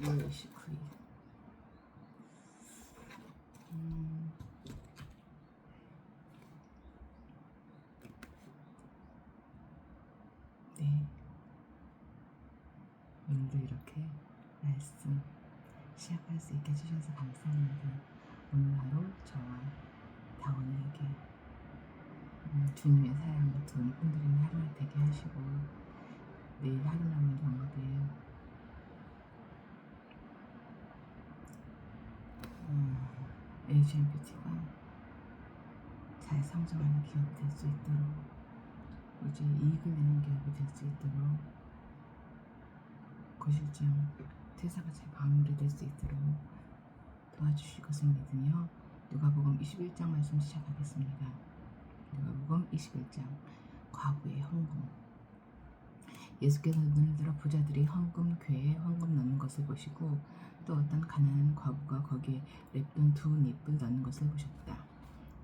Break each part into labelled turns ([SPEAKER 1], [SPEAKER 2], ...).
[SPEAKER 1] 2월 19일. 음. 네. 오늘도 이렇게 말씀 시작할 수 있게 해주셔서 감사합니다. 오늘 하루 저와 다원에게 음, 주님의 사랑을 돈 흔들리는 하루가 되게 하시고 내일 하루 남은 경우들 음, 뷰티가 잘 성장하는 기업이 될수 있도록 이제 이익을 내는 기업이 될 수 있도록 고실장 퇴사가 잘 마무리될 수 있도록 도와주실 것을 믿으며 누가복음 21장 말씀 시작하겠습니다. 누가복음 21장 과부의 헌금 예수께서 눈을 들어 부자들이 헌금 궤에 헌금 넣는 것을 보시고 또 어떤 가난한 과부가 거기에 랩돈 두 닙을 넣는 것을 보셨다.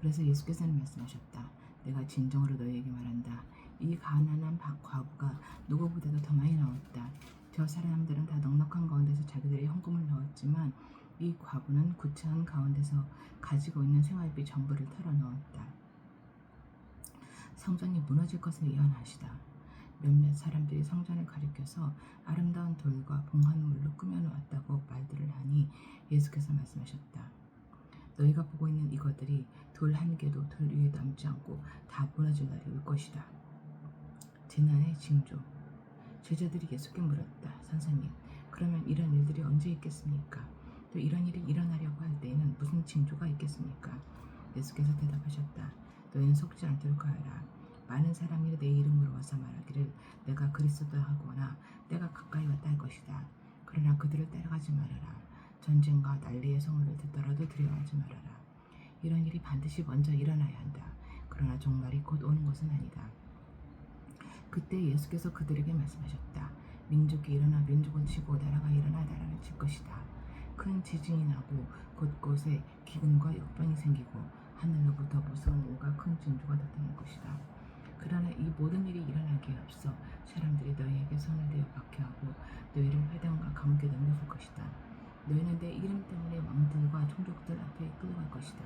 [SPEAKER 1] 그래서 예수께서는 말씀하셨다. 내가 진정으로 너희에게 말한다. 이 가난한 박- 과부가 누구보다도 더 많이 넣었다. 저 사람들은 다 넉넉한 가운데서 자기들의 헌금을 넣었지만 이 과부는 구차한 가운데서 가지고 있는 생활비 전부를 털어 넣었다. 성전이 무너질 것을 예언하시다. 몇몇 사람들이 성전을 가리켜서 아름다운 돌과 봉헌물로 꾸며놓았다고 말들을 하니 예수께서 말씀하셨다. 너희가 보고 있는 이것들이 돌 한 개도 돌 위에 남지 않고 다 무너질 날이 올 것이다. 재난의 징조. 제자들이 예수께 물었다. 선생님, 그러면 이런 일들이 언제 있겠습니까? 또 이런 일이 일어나려고 할 때에는 무슨 징조가 있겠습니까? 예수께서 대답하셨다. 너희는 속지 않도록 하여라. 많은 사람이 내 이름으로 와서 말하기를 내가 그리스도다 하거나 때가 가까이 왔다 할 것이다. 그러나 그들을 따라가지 말아라. 전쟁과 난리의 소문을 듣더라도 두려워하지 말아라. 이런 일이 반드시 먼저 일어나야 한다. 그러나 종말이 곧 오는 것은 아니다. 그때 예수께서 그들에게 말씀하셨다. 민족이 일어나 민족을 치고 나라가 일어나 나라를 칠 것이다. 큰 지진이 나고 곳곳에 기근과 역병이 생기고 하늘로부터 무서운 일과 큰 징조가 나타날 것이다. 그러나 이 모든 일이 일어나기에 앞서 사람들이 너희에게 손을 대어 박해하고 너희를 회당과 감옥에 넘겨줄 것이다. 너희는 내 이름 때문에 왕들과 종족들 앞에 끌려갈 것이다.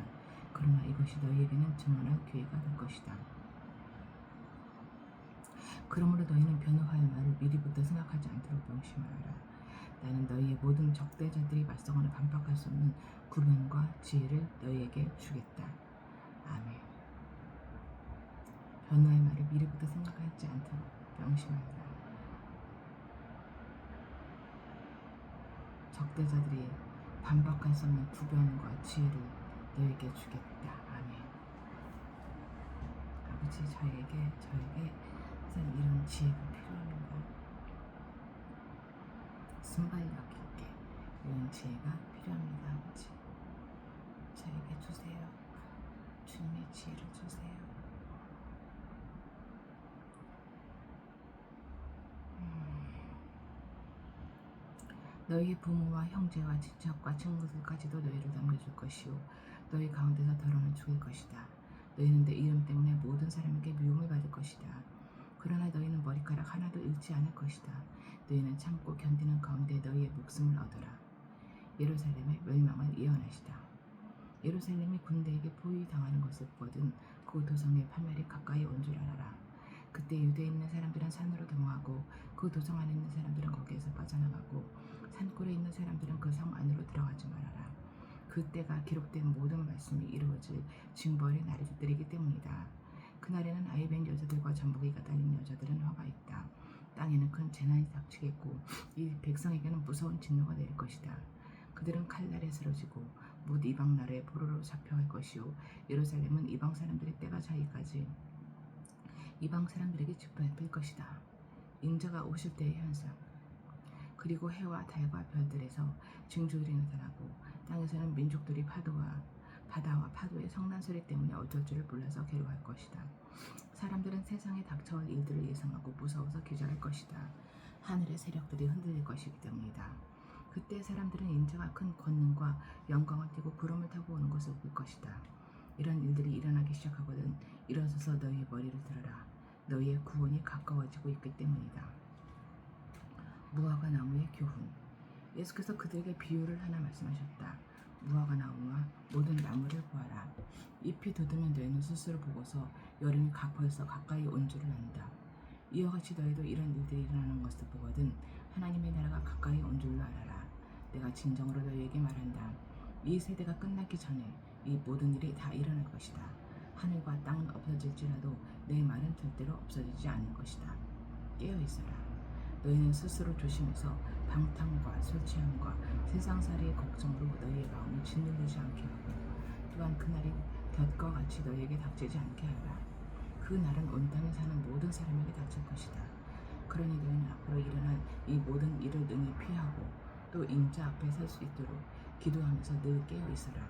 [SPEAKER 1] 그러나 이것이 너희에게는 증언할 기회가 될 것이다. 그러므로 너희는 변호할 말을 미리부터 생각하지 않도록 명심하여라. 나는 너희의 모든 적대자들이 맞서거나 반박할 수 없는 구변과 지혜를 너희에게 주겠다. 아멘. 변호할 말을 미리부터 생각하지 않도록 명심하여라. 적대자들이 반박할 수 없는 구변과 지혜를 너에게 주겠다. 아멘. 아버지 저에게 저에게 참 이런 지혜가 필요합니다. 순발력 있게 이런 지혜가 필요합니다. 아버지 저에게 주세요. 주님의 지혜를 주세요. 너희의 부모와 형제와 친척과 친구들까지도 너희를 남겨줄 것이요 너희 가운데서 더러는 죽일 것이다. 너희는 내 이름 때문에 모든 사람에게 미움을 받을 것이다. 그러나 너희는 머리카락 하나도 잃지 않을 것이다. 너희는 참고 견디는 가운데 너희의 목숨을 얻어라. 예루살렘의 멸망을 예언하시다. 예루살렘이 군대에게 포위당하는 것을 보거든 그 도성의 파멸이 가까이 온 줄 알아라. 그때 유대에 있는 사람들은 산으로 도망하고 그 도성 안에 있는 사람들은 거기에서 빠져나가고 산골에 있는 사람들은 그 성 안으로 들어가지 말아라. 그때가 기록된 모든 말씀이 이루어질 징벌의 날이들이기 때문이다. 그날에는 아이벤 여자들과 전복이가 달린 여자들은 화가 있다. 땅에는 큰 재난이 닥치겠고 이 백성에게는 무서운 진노가 내릴 것이다. 그들은 칼날에 쓰러지고 못 이방 나라에 포로로 잡혀갈 것이요 예루살렘은 이방 사람들의 때가 차기까지 이방 사람들에게 짓밟힐 것이다. 인자가 오실 때의 현상. 그리고 해와 달과 별들에서 징조들이 나타나고 땅에서는 민족들이 파도와 바다와 파도의 성난 소리 때문에 어쩔 줄을 몰라서 괴로워할 것이다. 사람들은 세상에 닥쳐올 일들을 예상하고 무서워서 기절할 것이다. 하늘의 세력들이 흔들릴 것이기 때문이다. 그때 사람들은 인자가 큰 권능과 영광을 띠고 구름을 타고 오는 것을 볼 것이다. 이런 일들이 일어나기 시작하거든 일어서서 너희의 머리를 들어라. 너희의 구원이 가까워지고 있기 때문이다. 무화과 나무의 교훈. 예수께서 그들에게 비유를 하나 말씀하셨다. 무화과 나무와 모든 나무를 보아라. 잎이 돋으면 너희는 스스로 보고서 여름이 가퍼에서 가까이 온 줄을 안다. 이와 같이 너희도 이런 일들이 일어나는 것을 보거든 하나님의 나라가 가까이 온 줄로 알아라. 내가 진정으로 너희에게 말한다. 이 세대가 끝나기 전에 이 모든 일이 다 일어날 것이다. 하늘과 땅은 없어질지라도 내 말은 절대로 없어지지 않을 것이다. 깨어 있어라. 너희는 스스로 조심해서 방탕과 술 취함과 세상살이의 걱정으로 너희의 마음을 짓누르지 않게 하고 또한 그날이 볕과 같이 너희에게 닥치지 않게 하라. 그 날은 온 땅에 사는 모든 사람에게 닥칠 것이다. 그러니 너희는 앞으로 일어날 이 모든 일을 능히 피하고 또 인자 앞에 설 수 있도록 기도하면서 늘 깨어 있어라.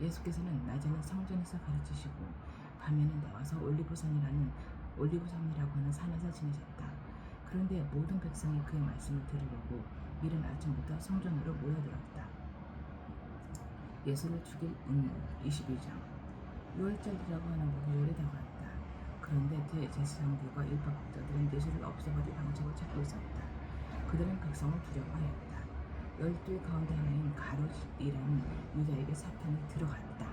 [SPEAKER 1] 예수께서는 낮에는 성전에서 가르치시고 밤에는 나와서 올리브산이라는 올리브산이라고 하는 산에서 지내셨다. 그런데 모든 백성이 그의 말씀을 들으려고 이른 아침부터 성전으로 모여들었다. 예수를 죽일 음 22장 6월절이라고 하는 목요일이 다가왔다. 그런데 대제사장들과 율법학자들은 예수를 없애버릴 방법을 찾고 있었다. 그들은 백성을 두려워하였다. 열두의 가운데 하나인 가롯이라는 유다에게 사탄이 들어갔다.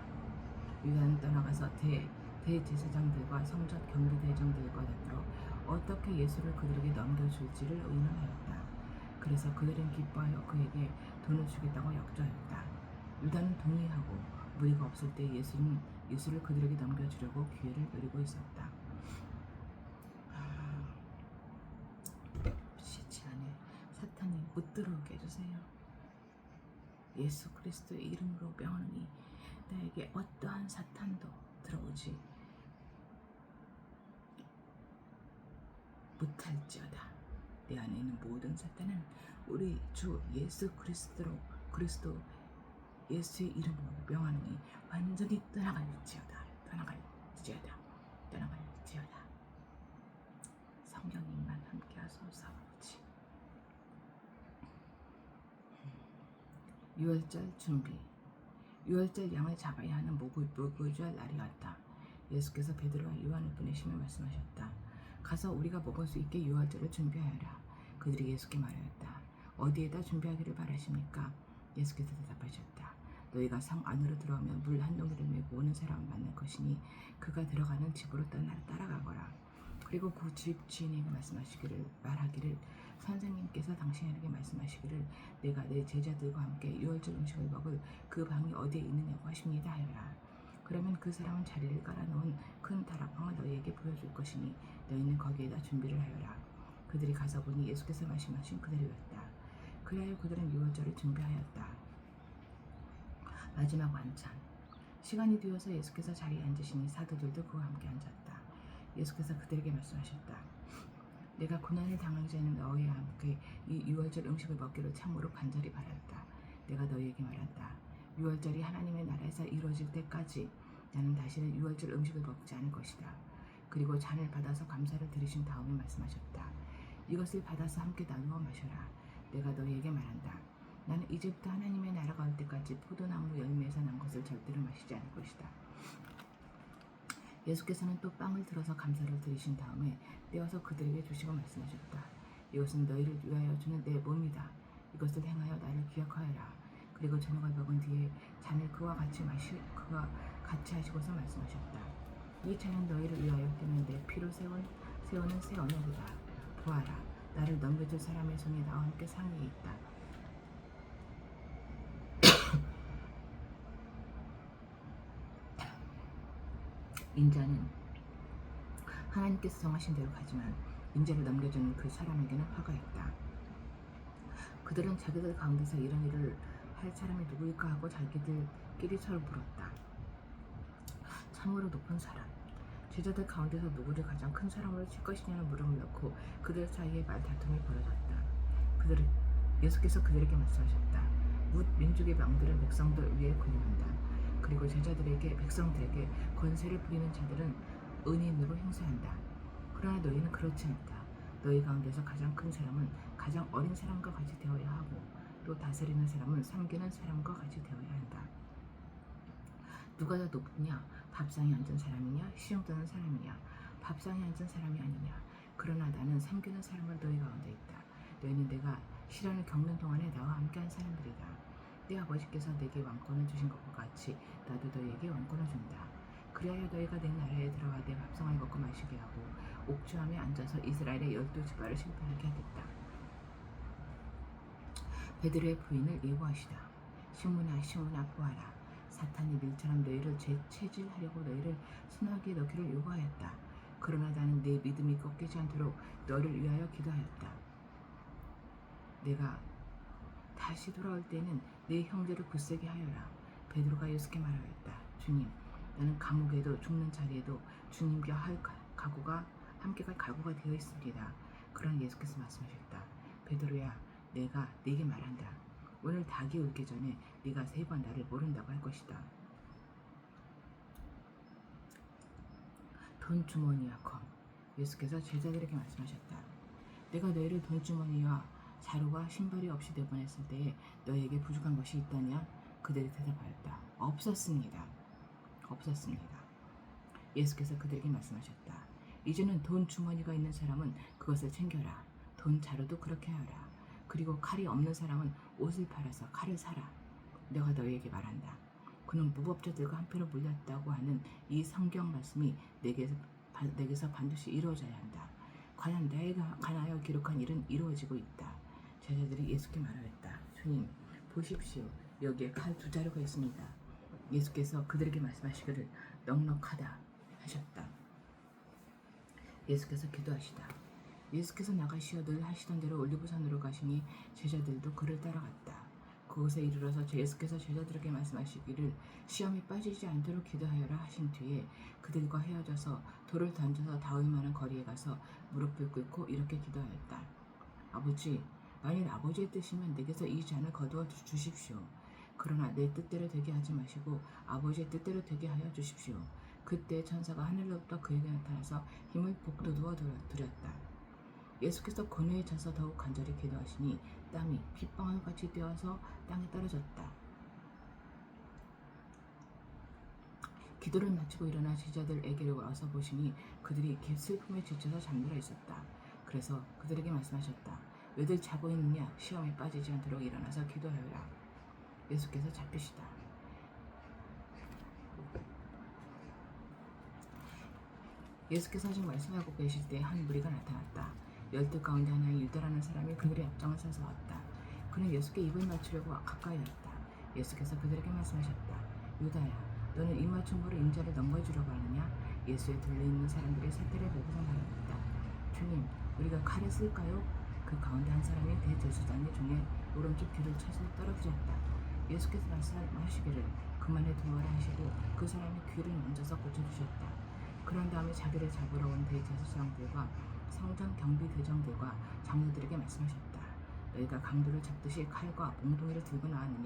[SPEAKER 1] 유다는 떠나가서 대, 대제사장들과 성전 경비대장들과 더불어 어떻게 예수를 그들에게 넘겨줄지를 의논하였다. 그래서 그들은 기뻐하여 그에게 돈을 주겠다고 역조하였다. 유다는 동의하고 무리가 없을 때 예수는 예수를 그들에게 넘겨주려고 기회를 노리고 있었다. 아, 시치 안에 사탄이 못 들어오게 해주세요. 예수 그리스도의 이름으로 명하노니 나에게 어떠한 사탄도 들어오지 못할지어다. 내 안에 있는 모든 사탄은 우리 주 예수 그리스도로 그리스도 예수의 이름으로 명하노니 완전히 떠나갈지어다. 떠나갈지어다. 떠나갈지어다. 성령님만 함께하소서. 6월절 준비. 6월절 양을 잡아야 하는 목을 물구주할 날이 왔다. 예수께서 베드로와 요한을 보내시며 말씀하셨다. 가서 우리가 먹을 수 있게 6월절을 준비하여라. 그들이 예수께 말하였다. 어디에다 준비하기를 바라십니까? 예수께서 대답하셨다. 너희가 성 안으로 들어오면 물 한 동이를 메고 오는 사람을 만날 것이니 그가 들어가는 집으로 떠나 따라가거라. 그리고 그 집 주인에게 말씀하시기를 말하기를 선생님께서 당신에게 말씀하시기를 내가 내 제자들과 함께 유월절 음식을 먹을 그 방이 어디에 있느냐고 하십니다 하여라. 그러면 그 사람은 자리를 깔아놓은 큰 다락방을 너희에게 보여줄 것이니 너희는 거기에다 준비를 하여라. 그들이 가서 보니 예수께서 말씀하신 그대로였다. 그리하여 그들은 유월절을 준비하였다. 마지막 완찬. 시간이 되어서 예수께서 자리에 앉으시니 사도들도 그와 함께 앉았다. 예수께서 그들에게 말씀하셨다. 내가 고난을 당하기 전에 너희와 함께 이 유월절 음식을 먹기를 참으로 간절히 바랐다. 내가 너희에게 말한다. 유월절이 하나님의 나라에서 이루어질 때까지 나는 다시는 유월절 음식을 먹지 않을 것이다. 그리고 잔을 받아서 감사를 드리신 다음에 말씀하셨다. 이것을 받아서 함께 나누어 마셔라. 내가 너희에게 말한다. 나는 이제부터 하나님의 나라가 올 때까지 포도나무 열매에서 난 것을 절대로 마시지 않을 것이다. 예수께서는 또 빵을 들어서 감사를 드리신 다음에 떼어서 그들에게 주시고 말씀하셨다. 이것은 너희를 위하여 주는 내 몸이다. 이것을 행하여 나를 기억하여라. 그리고 저녁을 먹은 뒤에 잔을 그와 같이 마시 그와 같이 하시고서 말씀하셨다. 이 잔은 너희를 위하여 뛰는 내 피로 세운 세우는 새 언약이다. 보아라, 나를 넘겨줄 사람의 손이 나와 함께 상위에 있다. 인자는 하나님께서 정하신 대로 가지만 인자를 넘겨주는 그 사람에게는 화가 있다. 그들은 자기들 가운데서 이런 일을 할 사람이 누구일까 하고 자기들끼리 서로 물었다. 참으로 높은 사람. 제자들 가운데서 누구를 가장 큰 사람으로 칠 것이냐는 물음을 넣고 그들 사이에 말다툼이 벌어졌다. 그들은 예수께서 그들에게 말씀하셨다. 묻 민족의 왕들은 백성들 위에 군림한다. 그리고 제자들에게 백성들에게 권세를 부리는 자들은 은인으로 행세한다. 그러나 너희는 그렇지 않다. 너희 가운데서 가장 큰 사람은 가장 어린 사람과 같이 되어야 하고 또 다스리는 사람은 섬기는 사람과 같이 되어야 한다. 누가 더 높으냐? 밥상에 앉은 사람이냐? 시험 떠는 사람이냐? 밥상에 앉은 사람이 아니냐? 그러나 나는 섬기는 사람을 너희 가운데 있다. 너희는 내가 시련을 겪는 동안에 나와 함께한 사람들이다. 내 아버지께서 내게 왕권을 주신 것과 같이 나도 너희에게 왕권을 준다. 그리하여 너희가 내 나라에 들어가 내 밥상을 먹고 마시게 하고 옥주함에 앉아서 이스라엘의 열두 지파를 실패하게 하겠다. 베드로의 부인을 예고하시다. 시므나 시므나 보아라. 사탄이 밀처럼 너희를 재체질하려고 너희를 순하게 넣기를 요구하였다. 그러나 나는 내 믿음이 꺾이지 않도록 너를 위하여 기도하였다. 내가 다시 돌아올 때는 내 형제를 굳세게 하여라. 베드로가 예수께 말하였다. 주님, 나는 감옥에도 죽는 자리에도 주님께 할 가- 각오가 함께 갈 각오가 되어 있습니다. 그러나 예수께서 말씀하셨다. 베드로야, 내가 네게 말한다. 오늘 닭이 울기 전에 네가 세 번 나를 모른다고 할 것이다. 돈 주머니와 검. 예수께서 제자들에게 말씀하셨다. 내가 너희를 돈 주머니와 자루와 신발이 없이 내보냈을 때에 너희에게 부족한 것이 있다냐? 그들이 대답하였다. 없었습니다. 없었습니다. 예수께서 그들에게 말씀하셨다. 이제는 돈 주머니가 있는 사람은 그것을 챙겨라. 돈 자루도 그렇게 하라. 그리고 칼이 없는 사람은 옷을 팔아서 칼을 사라. 내가 너희에게 말한다. 그는 무법자들과 한패로 몰렸다고 하는 이 성경 말씀이 내게서, 바- 내게서 반드시 이루어져야 한다. 과연 내가 관하여 기록한 일은 이루어지고 있다. 제자들이 예수께 말하였다. 주님, 보십시오. 여기에 칼 두 자루가 있습니다. 예수께서 그들에게 말씀하시기를 넉넉하다 하셨다. 예수께서 기도하시다. 예수께서 나가시어 늘 하시던 대로 올리브산으로 가시니 제자들도 그를 따라갔다. 그곳에 이르러서 예수께서 제자들에게 말씀하시기를 시험에 빠지지 않도록 기도하여라 하신 뒤에 그들과 헤어져서 돌을 던져서 닿을 만한 거리에 가서 무릎을 꿇고 이렇게 기도하였다. 아버지, 만일 아버지의 뜻이면 내게서 이 잔을 거두어 주- 주십시오. 그러나 내 뜻대로 되게 하지 마시고 아버지의 뜻대로 되게 하여 주십시오. 그때 천사가 하늘로부터 그에게 나타나서 힘을 복돋우어 드렸다. 예수께서 고뇌에 차서 더욱 간절히 기도하시니 땀이 핏방울같이 뛰어서 땅에 떨어졌다. 기도를 마치고 일어나 제자들에게로 와서 보시니 그들이 슬픔에 지쳐서 잠들어 있었다. 그래서 그들에게 말씀하셨다. 왜들 자고 있느냐? 시험에 빠지지 않도록 일어나서 기도하여라. 예수께서 잡히시다. 예수께서 아직 말씀하고 계실 때 한 무리가 나타났다. 열두 가운데 하나의 유다라는 사람이 그들의 앞장을 서서 왔다. 그는 예수께 입을 맞추려고 가까이 왔다. 예수께서 그들에게 말씀하셨다. 유다야, 너는 입맞춤으로 인자를 넘겨주려고 하느냐? 예수에 들려있는 사람들이 세대를 보고서 말했다. 주님, 우리가 칼을 쓸까요? 그 가운데 한 사람이 대제사장의 중에 오른쪽 귀를 쳐서 떨어뜨렸다. 예수께서 말씀하시기를 그만해 두어라 하시고 그 사람의 귀를 만져서 고쳐주셨다. 그런 다음에 자기를 잡으러 온 대제사장들과 성전 경비 대장들과 장로들에게 말씀하셨다. 너희가 강도를 잡듯이 칼과 몽둥이를 들고 나왔느냐?